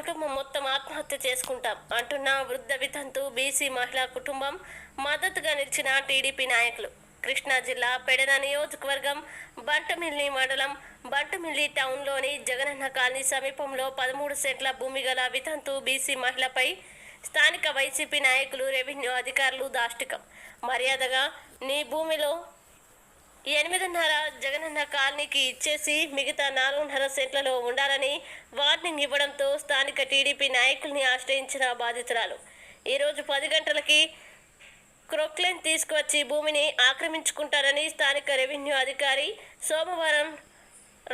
కుటుంబం మొత్తం ఆత్మహత్య చేసుకుంటాం అంటున్న వృద్ధ వితంతు బీసీ మహిళా కుటుంబం మద్దతుగా నిలిచిన టీడీపీ నాయకులు. కృష్ణా జిల్లా పెడన నియోజకవర్గం బంటమిల్లి మండలం బంటమిల్లి టౌన్లోని జగనన్న కాలనీ సమీపంలో పదమూడు సెంట్ల భూమి గల వితంతు బీసీ మహిళపై స్థానిక వైసీపీ నాయకులు రెవెన్యూ అధికారులు దాష్టికం. మర్యాదగా నీ భూమిలో ఎనిమిదిన్నర జగనన్న కాలనీకి ఇచ్చేసి మిగతా నాలుగున్నర సెంట్లలో ఉండాలని వార్నింగ్ ఇవ్వడంతో స్థానిక టీడీపీ నాయకుల్ని ఆశ్రయించిన బాధితురాలు. ఈరోజు పది గంటలకి క్రొక్లైన్ తీసుకువచ్చి భూమిని ఆక్రమించుకుంటారని స్థానిక రెవెన్యూ అధికారి సోమవారం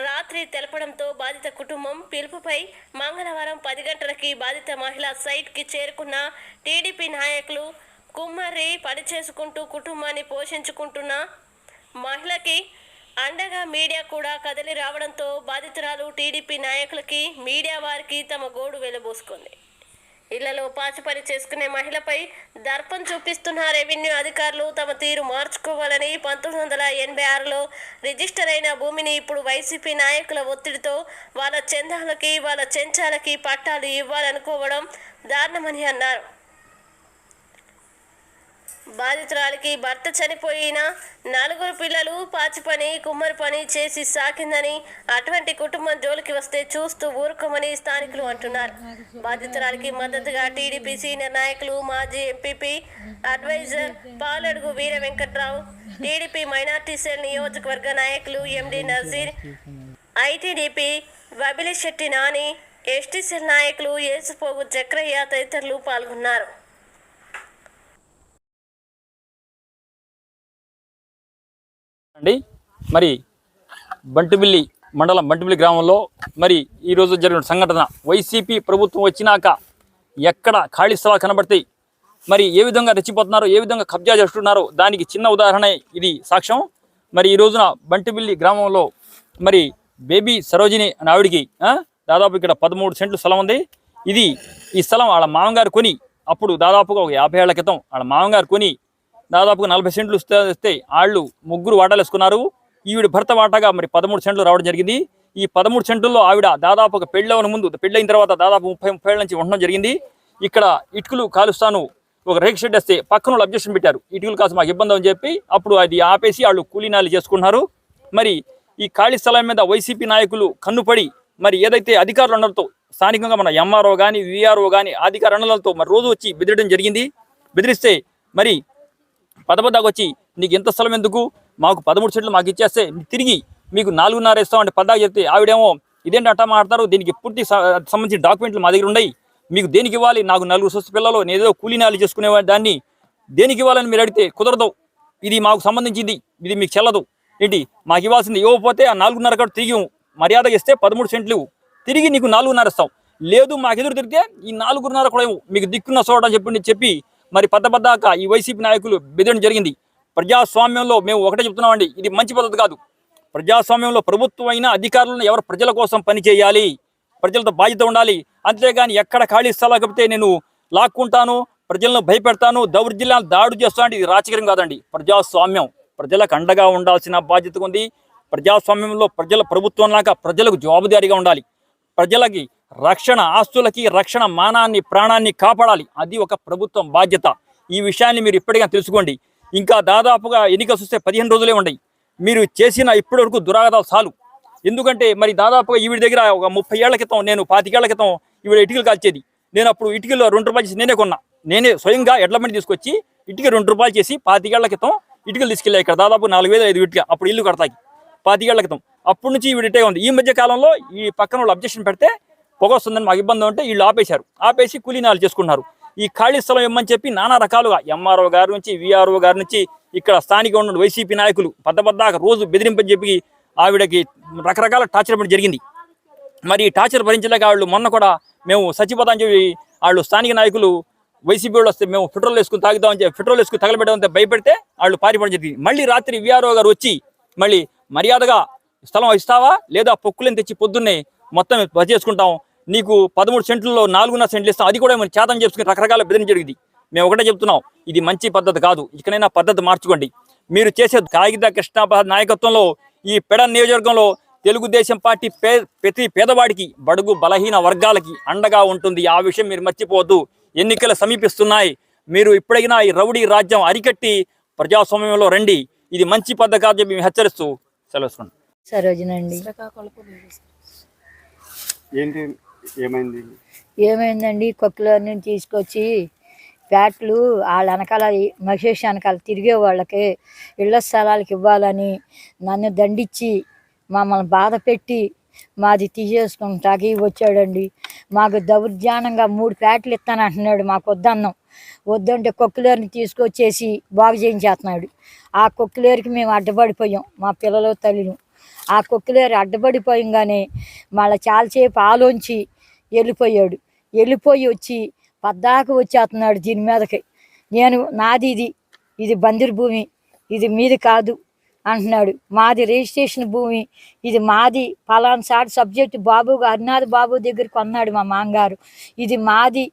రాత్రి తెలపడంతో బాధిత కుటుంబం పిలుపుపై మంగళవారం పది గంటలకి బాధిత మహిళ సైట్కి చేరుకున్న టీడీపీ నాయకులు కుమ్మర్రి పనిచేసుకుంటూ కుటుంబాన్ని పోషించుకుంటున్న మహిళకి అండగా మీడియా కూడా కదిలి రావడంతో బాధితురాలు టీడీపీ నాయకులకి మీడియా వారికి తమ గోడు వెలబోసుకుంది. ఇళ్ళలో పాచిపని చేసుకునే మహిళపై దర్పం చూపిస్తున్న రెవెన్యూ అధికారులు తమ తీరు మార్చుకోవాలని పంతొమ్మిది వందల ఎనభై ఆరులో రిజిస్టర్ అయిన భూమిని ఇప్పుడు వైసీపీ నాయకుల ఒత్తిడితో వాళ్ళ చందాలకి వాళ్ళ చెంచాలకి పట్టాలు ఇవ్వాలనుకోవడం దారుణమని అన్నారు. బాధితురాలికి భర్త చనిపోయిన నలుగురు పిల్లలు పాచి పని కుమ్మరి పని చేసి సాకిందని అటువంటి కుటుంబం జోలికి వస్తే చూస్తూ ఊరుకోమని స్థానికులు అంటున్నారు. బాధితురాలికి మద్దతుగా టీడీపీ సీనియర్ నాయకులు మాజీ MPP adviser Paladugu Veera Venkatrao TDP minority cell నియోజకవర్గ నాయకులు MD Nazeer ITDP Vabili Setty Nani ST cell నాయకులు ఏసుపోగు చక్రయ్య తదితరులు పాల్గొన్నారు. అండి. మరి బంటిబిల్లి మండలం బంటిబిల్లి గ్రామంలో మరి ఈరోజు జరిగిన సంఘటన వైసీపీ ప్రభుత్వం వచ్చినాక ఎక్కడ ఖాళీ స్థలాలు కనబడతాయి? మరి ఏ విధంగా రెచ్చిపోతున్నారో? ఏ విధంగా కబ్జా చేస్తున్నారు? దానికి చిన్న ఉదాహరణ ఇది సాక్ష్యం. మరి ఈ రోజున బంటిబిల్లి గ్రామంలో మరి బేబీ సరోజిని అనే ఆవిడికి దాదాపు ఇక్కడ పదమూడు సెంట్లు స్థలం ఉంది. ఇది ఈ స్థలం వాళ్ళ మామగారు కొని అప్పుడు దాదాపుగా ఒక యాభై ఏళ్ళ క్రితం వాళ్ళ మామగారు కొని దాదాపుగా నలభై సెంట్లు ఇస్తే వాళ్ళు ముగ్గురు వాటాలు వేసుకున్నారు. ఈవిడ భర్త వాటాగా మరి పదమూడు సెంట్లు రావడం జరిగింది. ఈ పదమూడు సెంట్లలో ఆవిడ దాదాపు ఒక పెళ్ళవని ముందు పెళ్ళైన తర్వాత దాదాపు ముప్పై ముప్పై ఏళ్ళ నుంచి ఉండడం జరిగింది. ఇక్కడ ఇటుకలు కాలుస్తాను ఒక రేక్ షెడ్ వస్తే పక్కన వాళ్ళు అబ్జెక్షన్ పెట్టారు. ఇటుకలు కాస్త మాకు ఇబ్బంది అని చెప్పి అప్పుడు అది ఆపేసి వాళ్ళు కూలీనాలు చేసుకున్నారు మరి ఈ ఖాళీ స్థలం మీద వైసీపీ నాయకులు కన్నుపడి మరి ఏదైతే అధికారులు ఉండడంతో స్థానికంగా మన ఎంఆర్ఓ కానీ విఆర్ఓ కానీ అధికార అండలతో మరి రోజు వచ్చి బెదిరడం జరిగింది. బెదిరిస్తే మరి పదబద్దాకు వచ్చి నీకు ఎంత స్థలం ఎందుకు? మాకు పదమూడు సెంట్లు మాకు ఇచ్చేస్తే తిరిగి మీకు నాలుగున్నర ఇస్తాం అంటే పద్దాకు చెప్తే ఆవిడేమో ఇదేంటి అట్టా మాట్లాడతారు. దీనికి పూర్తి స- సంబంధించిన డాక్యుమెంట్లు మా దగ్గర ఉన్నాయి. మీకు దేనికి ఇవ్వాలి? నాకు నలుగురు స్వస్థ పిల్లలు నేను ఏదో కూలీనాలు చేసుకునే దాన్ని దేనికి ఇవ్వాలని మీరు అడిగితే కుదరదు. ఇది మాకు సంబంధించింది. ఇది మీకు చెల్లదు. ఏంటి? మాకు ఇవ్వాల్సింది ఇవ్వకపోతే ఆ నాలుగున్నర కట్టు తిరిగి మర్యాద మర్యాదగా ఇస్తే పదమూడు సెంట్లు ఇవ్వు. తిరిగి నీకు నాలుగున్నర ఇస్తాం. లేదు మాకు ఎదురు తిరిగితే ఈ నాలుగున్నర కూడా మీకు దిక్కున్న చోట చెప్పి చెప్పి మరి పద్దబద్దాక ఈ వైసీపీ నాయకులు బెదిరడం జరిగింది. ప్రజాస్వామ్యంలో మేము ఒకటే చెప్తున్నామండి ఇది మంచి పద్ధతి కాదు. ప్రజాస్వామ్యంలో ప్రభుత్వం అయినా అధికారులను ఎవరు ప్రజల కోసం పనిచేయాలి ప్రజలతో బాధ్యత ఉండాలి. అంతేగాని ఎక్కడ ఖాళీ స్థలాలు కపితే నేను లాక్కుంటాను ప్రజలను భయపెడతాను దౌర్జన్యాలు దాడు చేస్తాను ఇది రాజకీయం కాదండి. ప్రజాస్వామ్యం ప్రజలకు అండగా ఉండాల్సిన బాధ్యత ఉంది ప్రజాస్వామ్యంలో ప్రజల ప్రభుత్వం లాగా ప్రజలకు జవాబుదారీగా ఉండాలి. ప్రజలకి రక్షణ ఆస్తులకి రక్షణ మానాన్ని ప్రాణాన్ని కాపాడాలి. అది ఒక ప్రభుత్వం బాధ్యత. ఈ విషయాన్ని మీరు ఇప్పటికైనా తెలుసుకోండి. ఇంకా దాదాపుగా ఎన్నికలు చూస్తే పదిహేను రోజులే ఉన్నాయి మీరు చేసిన ఇప్పటి వరకు దురాగతాలు చాలు. ఎందుకంటే మరి దాదాపుగా ఈవిడ దగ్గర ఒక ముప్పై ఏళ్ళ క్రితం నేను పాతికేళ్ళ క్రితం ఈవిడ ఇటుకలు కాల్చేది. నేను అప్పుడు ఇటుకలు రెండు రూపాయలు చేసి నేనే కొన్నా. నేనే స్వయంగా ఎడ్ల తీసుకొచ్చి ఇటుక రెండు రూపాయలు చేసి పాతికేళ్ళ క్రితం ఇటుకలు తీసుకెళ్ళా ఇక్కడ. దాదాపు నాలుగు వేల ఐదు ఇటుక. అప్పుడు ఇల్లు కడతాయి. పాతికేళ్ళ క్రితం. అప్పటి నుంచి ఈవిడ ఇటే ఉంది. ఈ మధ్య కాలంలో ఈ పక్కన వాళ్ళు అబ్జెక్షన్ పెడితే పొగ వస్తుందని మాకు ఇబ్బంది ఉంటే వీళ్ళు ఆపేశారు. ఆపేసి కూలీనాలు చేసుకున్నారు. ఈ ఖాళీ స్థలం ఇమ్మని చెప్పి నానా రకాలుగా ఎంఆర్ఓ గారి నుంచి విఆర్ఓ గారి నుంచి ఇక్కడ స్థానిక ఉన్న వైసీపీ నాయకులు పద్దబద్దాక రోజు బెదిరింపని చెప్పి ఆవిడకి రకరకాల టార్చర్ పడి జరిగింది. మరి ఈ టార్చర్ భరించలేక వాళ్ళు మొన్న కూడా మేము సచిపోతామని చెప్పి వాళ్ళు స్థానిక నాయకులు వైసీపీ వాళ్ళు వస్తే మేము పెట్రోల్ వేసుకుని తాగుతామని చెప్పి పెట్రోల్ వేసుకుని తగలబెట్టడంతో భయపెడితే వాళ్ళు పారిపోవడం జరిగింది. మళ్ళీ రాత్రి విఆర్ఓ గారు వచ్చి మళ్ళీ మర్యాదగా స్థలం ఇస్తావా లేదా పొక్కులను తెచ్చి పొద్దున్నే మొత్తం బస్ చేసుకుంటాం నీకు పదమూడు సెంట్లలో నాలుగున్నర సెంట్లు ఇస్తాం. అది కూడా మనం చేతం చేసుకుని రకరకాల బెదిరించడం జరిగింది. మేము ఒకటే చెప్తున్నాం ఇది మంచి పద్ధతి కాదు. ఇకనైనా పద్ధతి మార్చుకోండి. మీరు చేసే కాగిత కృష్ణాబాద్ నాయకత్వంలో ఈ పెడ నియోజకవర్గంలో తెలుగుదేశం పార్టీ పే ప్రతి పేదవాడికి బడుగు బలహీన వర్గాలకి అండగా ఉంటుంది. ఆ విషయం మీరు మర్చిపోవద్దు. ఎన్నికలు సమీపిస్తున్నాయి. మీరు ఇప్పుడైనా ఈ రౌడీ రాజ్యం అరికట్టి ప్రజాస్వామ్యంలో రండి. ఇది మంచి పద్ధతి కాదు చెప్పి మేము హెచ్చరిస్తూ సెలవుస్తున్నాం సరోజనండి. ఏంటి? ఏమైంది? ఏమైందండి? కొక్కులన్నీ తీసుకొచ్చి ప్యాట్లు వాళ్ళ వెనకాల మహేష్ వెనకాల తిరిగే వాళ్ళకి ఇళ్ళ స్థలాలకు ఇవ్వాలని నన్ను దండించి మమ్మల్ని బాధ పెట్టి మాది తీసేసుకుంటాకి వచ్చాడండి. మాకు దౌర్జానంగా మూడు ప్యాట్లు ఇస్తానంటున్నాడు మాకు వద్దన్నాం. వద్దంటే కొక్కులేరుని తీసుకొచ్చేసి బాగు చేయించేస్తున్నాడు. ఆ కొక్కులేరుకి మేము అడ్డపడిపోయాం మా పిల్లలు తల్లిను ఆ కొక్కులేరు అడ్డపడిపోయంగానే మళ్ళీ చాలాసేపు ఆలోంచి వెళ్ళిపోయాడు. వెళ్ళిపోయి వచ్చి పద్దాకు వచ్చేస్తున్నాడు దీని మీదకి. నేను నాది ఇది ఇది బందిరు భూమి ఇది మీది కాదు అంటున్నాడు. మాది రిజిస్ట్రేషన్ భూమి ఇది మాది పలానా సాటి సబ్జెక్టు బాబు హరినాథ్ బాబు దగ్గర కొన్నాడు మా మాంగారు ఇది మాది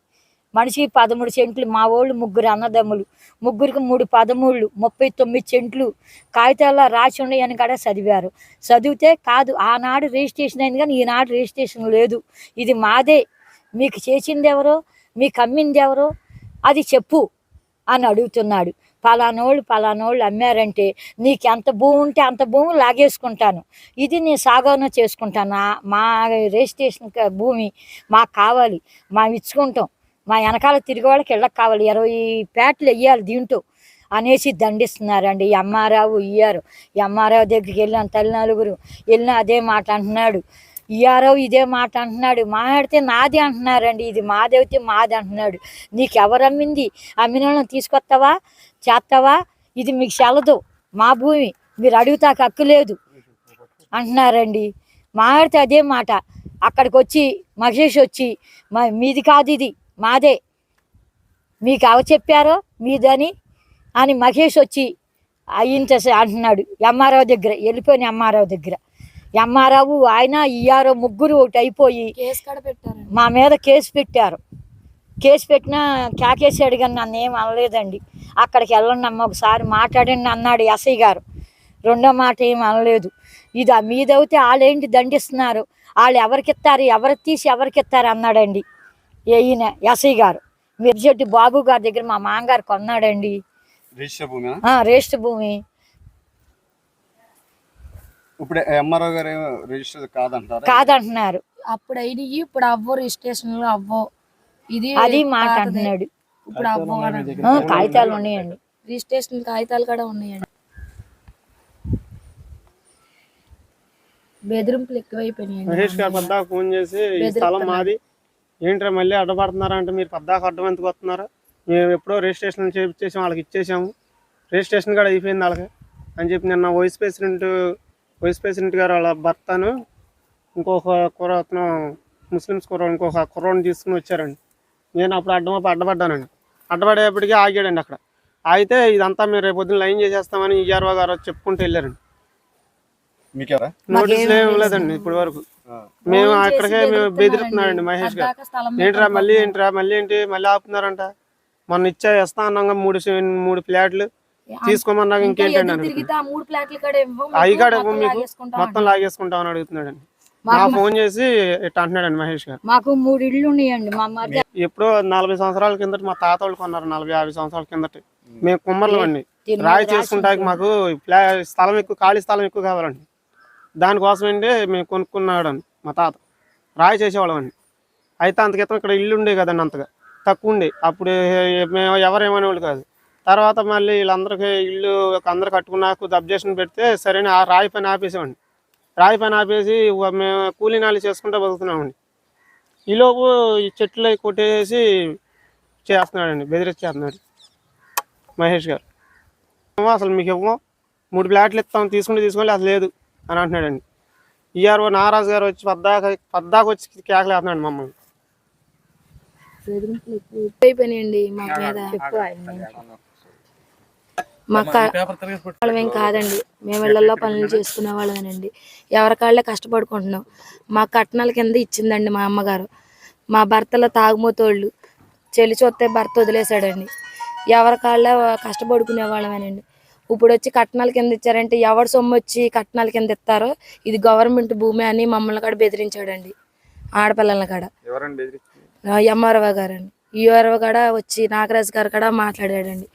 మనిషి పదమూడు సెంట్లు మా వాళ్ళు ముగ్గురు అన్నదమ్ములు. ముగ్గురికి మూడు పదమూళ్ళు ముప్పై తొమ్మిది సెంట్లు కాగితాల్లో రాసి ఉన్నాయని కూడా చదివారు. చదివితే కాదు ఆనాడు రిజిస్ట్రేషన్ అయింది కానీ ఈనాడు రిజిస్ట్రేషన్ లేదు. ఇది మాదే. మీకు చేసింది ఎవరో మీకు అమ్మింది ఎవరో అది చెప్పు అని అడుగుతున్నాడు. పలానోళ్ళు పలానోళ్ళు అమ్మారంటే నీకు ఎంత భూమి ఉంటే అంత భూమి లాగేసుకుంటాను. ఇది నేను సాగవన చేసుకుంటాను. మా రిజిస్ట్రేషన్ భూమి మాకు కావాలి. మేము ఇచ్చుకుంటాం మా వెనకాల తిరిగే వాళ్ళకి ఇళ్ళకి కావాలి. ఇరవై ప్యాట్లు వెయ్యాలి దీంట్లో. అనేసి దండిస్తున్నారండి. ఎంఆర్ఆవు ఇయ్యారు. ఎంఆర్ఆవు దగ్గరికి వెళ్ళిన తల్లి నలుగురు వెళ్ళిన అదే మాట అంటున్నాడు. ఇయ్యారావు ఇదే మాట అంటున్నాడు. మాట్లాడితే నాది అంటున్నారండి. ఇది మాదేవితే మాది అంటున్నాడు. నీకు ఎవరు అమ్మింది? అమ్మిన వాళ్ళని తీసుకొస్తావా? చేస్తావా? ఇది మీకు చెల్లదు మా భూమి. మీరు అడుగుతాక హక్కు లేదు అంటున్నారండి. మాట్లాడితే అదే మాట. అక్కడికి వచ్చి మహేష్ వచ్చి మీది కాదు ఇది. మాదే. మీకు అవ చెప్పారో మీదని అని మహేష్ వచ్చి అయ్యింత అంటున్నాడు. ఎంఆర్ఓ దగ్గర వెళ్ళిపోయిన ఎంఆర్ఓ దగ్గర. ఎంఆర్ఓ ఆయన ఇయ్యారో ముగ్గురు ఒకటి అయిపోయి కేసు కాడ పెట్టారు మా మీద కేసు పెట్టారు. కేసు పెట్టినా కాకేసాడు కానీ నన్ను ఏం అనలేదండి. అక్కడికి వెళ్ళండి అమ్మ ఒకసారి మాట్లాడండి అన్నాడు ఎస్ఐ గారు. రెండో మాట ఏం అనలేదు. ఇది ఆ మీదైతే వాళ్ళేంటి దండిస్తున్నారు? వాళ్ళు ఎవరికి ఇస్తారు? ఎవరికి తీసి ఎవరికి ఇస్తారు? అన్నాడండి. ఈయన ఎస్ఐ గారు. మిర్జెట్టి బాబు గారి దగ్గర మా మామగారు కొన్నాడండి. రిజిస్టర్ భూమి ఆ, రేస్ట్ భూమి. ఇప్పుడు ఎంఆర్ఓ గారు రిజిస్టర్ కాదంటారా? కాదంటున్నారు. అప్పుడు అయినవి ఇప్పుడు అవ్వవు రిజిస్ట్రేషన్లో అవ్వవు ఇది అది మాట. అంటున్నాడు. ఇప్పుడు. ఆ, కాగితాలు ఉన్నాయండి. రిజిస్ట్రేషన్ కాగితాలు కూడా ఉన్నాయండి. బెదిరింపులు ఎక్కువైపోయినాయండి మహేష్ గారు పద్దాకు ఫోన్ చేసి ఈ స్థలం మాది. ఏంట్రా మళ్ళీ అడ్డపడుతున్నారా అంటే మీరు పద్దాకు అడ్డం ఎందుకు వస్తున్నారు? మేము ఎప్పుడో రిజిస్ట్రేషన్ చేయించేసాం వాళ్ళకి ఇచ్చేసాము. రిజిస్ట్రేషన్ కూడా అయిపోయింది వాళ్ళకి. అని చెప్పి నిన్న వైస్ ప్రెసిడెంట్ వైస్ ప్రెసిడెంట్ గారు వాళ్ళ భర్తను ఇంకొక కుర్ర అతను ముస్లిమ్స్ కుర్ర ఇంకొక కుర్రని తీసుకుని వచ్చారండి. నేను అప్పుడు అడ్డం అడ్డపడ్డానండి. అడ్డపడేపటికి ఆగాడండి అక్కడ. అయితే ఇదంతా మీరు రేపు పొద్దున్న లైన్ చేసేస్తామని ఈఆర్ఓ గారు చెప్పుకుంటూ వెళ్ళారండి. నోటీసులు ఏం లేదండి ఇప్పటి వరకు. మేము అక్కడికే మేము బెదిరిస్తున్నాడండి మహేష్ గారు. ఏంట్రా మళ్ళీ ఏంట్రా మళ్ళీ ఏంటి? మళ్ళీ ఆపుతున్నారంట. మొన్న ఇచ్చా ఇస్తా అన్నాగా మూడు మూడు ప్లాట్లు. తీసుకోమన్నాక ఇంకా ఇంకేంటండి అవి కాడ మొత్తం మీకు. మొత్తం లాగేసుకుంటామని అడుగుతున్నాడండి మా ఫోన్ చేసి ఇట్లా అంటున్నాడండి మహేష్ గారు. మాకు మూడు ఇళ్ళు ఉన్నాయండి. మా ఎప్పుడో నలభై సంవత్సరాల కిందట మా తాత వాళ్ళు కొన్నారు నలభై యాభై సంవత్సరాల కిందట. మేము కుమ్మర్లు అండి. రాయి రాసి చేసుకుంటాక మాకు స్థలం ఎక్కువ ఖాళీ స్థలం ఎక్కువ కావాలండి. దానికోసం అండి మేము కొనుక్కున్నాడని మా తాత. రాయి చేసేవాళ్ళం అండి అయితే అంత క్రితం ఇక్కడ ఇల్లు ఉండే కదండి అంతగా. తక్కువ ఉండే. అప్పుడు మేము ఎవరేమనేవాళ్ళు కాదు. తర్వాత మళ్ళీ వీళ్ళందరికీ ఇల్లు అందరు కట్టుకున్నాక అబ్జెక్షన్ పెడితే సరే ఆ రాయి పని ఆపేసామండి రాయి పని ఆపేసి మేము కూలీ నాలి చేసుకుంటూ బతుకుతున్నామండి. ఈలోపు ఈ చెట్లు కొట్టేసి చేస్తున్నాడండి. బెదిరించేస్తున్నాడు మహేష్ గారు. అసలు మీకు ఇవ్వం. మూడు ప్లాట్లు ఇస్తాం. తీసుకుంటే తీసుకోవాలి అసలు లేదు. అని అంటున్నాడండి. ఈఆర్ఓ నారాజు గారు వచ్చి పద్దాక పద్దాకు వచ్చి కేకలేస్తున్నాడు మమ్మల్ని. ఎక్కువైపోయినాయండి మా మీద. మా వాళ్ళమేం కాదండి. మేము ఇళ్ళలో పనులు చేసుకునే వాళ్ళమేనండి. ఎవరి కాళ్ళే కష్టపడుకుంటున్నాం. మా కట్నాల కింద ఇచ్చిందండి మా అమ్మగారు. మా భర్తలో తాగుమోతోళ్ళు. చెల్లి చూస్తే భర్త వదిలేశాడండి. ఎవరి కాళ్ళే కష్టపడుకునే వాళ్ళమేనండి. ఇప్పుడు వచ్చి కట్నాల కింద ఇచ్చారంటే ఎవరి సొమ్ము వచ్చి కట్నాల కింద ఇస్తారో ఇది గవర్నమెంట్ భూమి అని మమ్మల్ని కూడా బెదిరించాడండి. ఆడపిల్లల కాడ. ఎంఆర్ఓ గారండి. ఈఆర్ఓ కాడ వచ్చి నాగరాజు గారు కూడా మాట్లాడాడండి.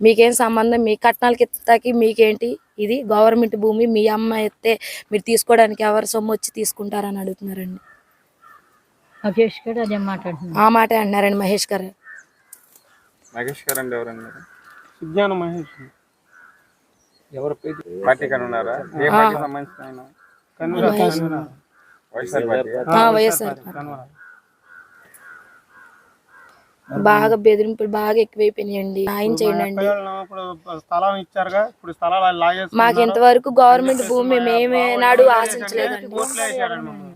మీకేం సంబంధం? మీ కట్నాలకి ఇస్తాకి మీకేంటి? ఇది గవర్నమెంట్ భూమి మీ అమ్మ ఎత్తే మీరు తీసుకోవడానికి ఎవరి సొమ్ము వచ్చి తీసుకుంటారని అడుగుతున్నారండి. మహేష్ కూడా అదే మాట్లాడుతున్నాను ఆ మాట అన్నారండి మహేష్ గారు. మహేష్ గారు అండి ఎవరండి విజ్ఞాన పార్టీ ఏ పార్టీ సంబంధించిన వైఎస్ఆర్ పార్టీ. వైఎస్ఆర్ బాగా బెదిరింపులు బాగా ఎక్కువైపోయినాయండి. ఆయన చేయండి స్థలం ఇచ్చారుగా ఇప్పుడు స్థలాలు. మాకు ఇంతవరకు గవర్నమెంట్ భూమి మేమేనాడు ఆశించలేదండి. కోర్టులో వేసాడండి మమ్మల్ని.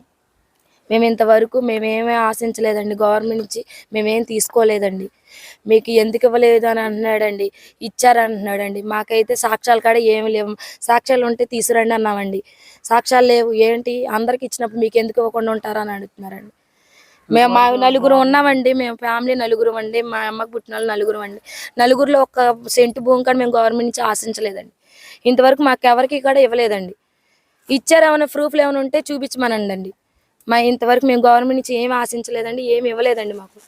మేము ఇంతవరకు మేమేమీ ఆశించలేదండి. గవర్నమెంట్ నుంచి మేమేం తీసుకోలేదండి. మీకు ఎందుకు ఇవ్వలేదు అని అంటున్నాడండి. ఇచ్చారంటున్నాడండి మాకైతే సాక్ష్యాలు కాడ ఏమి లేవు. సాక్ష్యాలు ఉంటే తీసుకురండి అన్నామండి. సాక్ష్యాలు లేవు. ఏంటి? అందరికి ఇచ్చినప్పుడు మీకు ఎందుకు ఇవ్వకుండా ఉంటారని అడుగుతున్నారండి. మేము మా నలుగురు ఉన్నామండి. మేము ఫ్యామిలీ నలుగురు అండి. మా అమ్మకు పుట్టిన వాళ్ళు నలుగురు అండి. నలుగురిలో ఒక సెంటు భూమి కూడా మేము గవర్నమెంట్ నుంచి ఆశించలేదండి. ఇంతవరకు మాకు ఎవరికి కూడా ఇవ్వలేదండి. ఇచ్చారేమైనా ప్రూఫ్లు ఏమైనా ఉంటే చూపించమనండి అండి మా ఇంతవరకు మేము గవర్నమెంట్ నుంచి ఏమి ఆశించలేదండి ఏమి ఇవ్వలేదండి మాకు.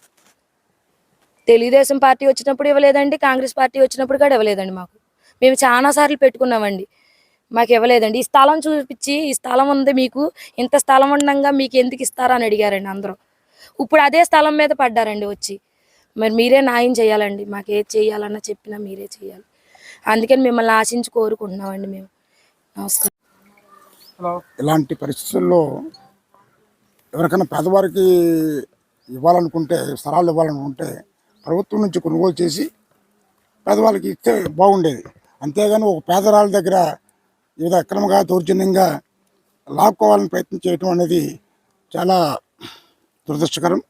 తెలుగుదేశం పార్టీ వచ్చినప్పుడు ఇవ్వలేదండి కాంగ్రెస్ పార్టీ వచ్చినప్పుడు కూడా ఇవ్వలేదండి మాకు. మేము చాలా సార్లు పెట్టుకున్నామండి. మాకు ఇవ్వలేదండి. ఈ స్థలం చూపించి ఈ స్థలం ఉంది మీకు ఇంత స్థలం ఉండగా మీకు ఎందుకు ఇస్తారా అని అడిగారండి అందరూ. ఇప్పుడు అదే స్థలం మీద పడ్డారండి వచ్చి. మరి మీరే న్యాయం చేయాలండి మాకు ఏది చేయాలన్నా చెప్పినా మీరే చేయాలి. అందుకని మిమ్మల్ని ఆశించి కోరుకుంటున్నామండి మేము. నమస్కారం. ఇలాంటి పరిస్థితుల్లో ఎవరికైనా పేదవారికి ఇవ్వాలనుకుంటే స్థలాలు ఇవ్వాలనుకుంటే ప్రభుత్వం నుంచి కొనుగోలు చేసి పేదవాళ్ళకి ఇస్తే బాగుండేది. అంతేగాని ఒక పేదరాళ్ళ దగ్గర వివిధ అక్రమంగా దౌర్జన్యంగా లాక్కోవాలని ప్రయత్నం చేయటం అనేది చాలా దురదృష్టకరం.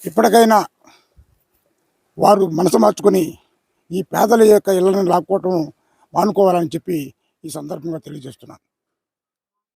ఇప్పటికైనా వారు మనసు మార్చుకొని ఈ పేదల యొక్క ఇళ్ళను లాక్కోవటం మానుకోవాలని చెప్పి ఈ సందర్భంగా తెలియజేస్తున్నాను.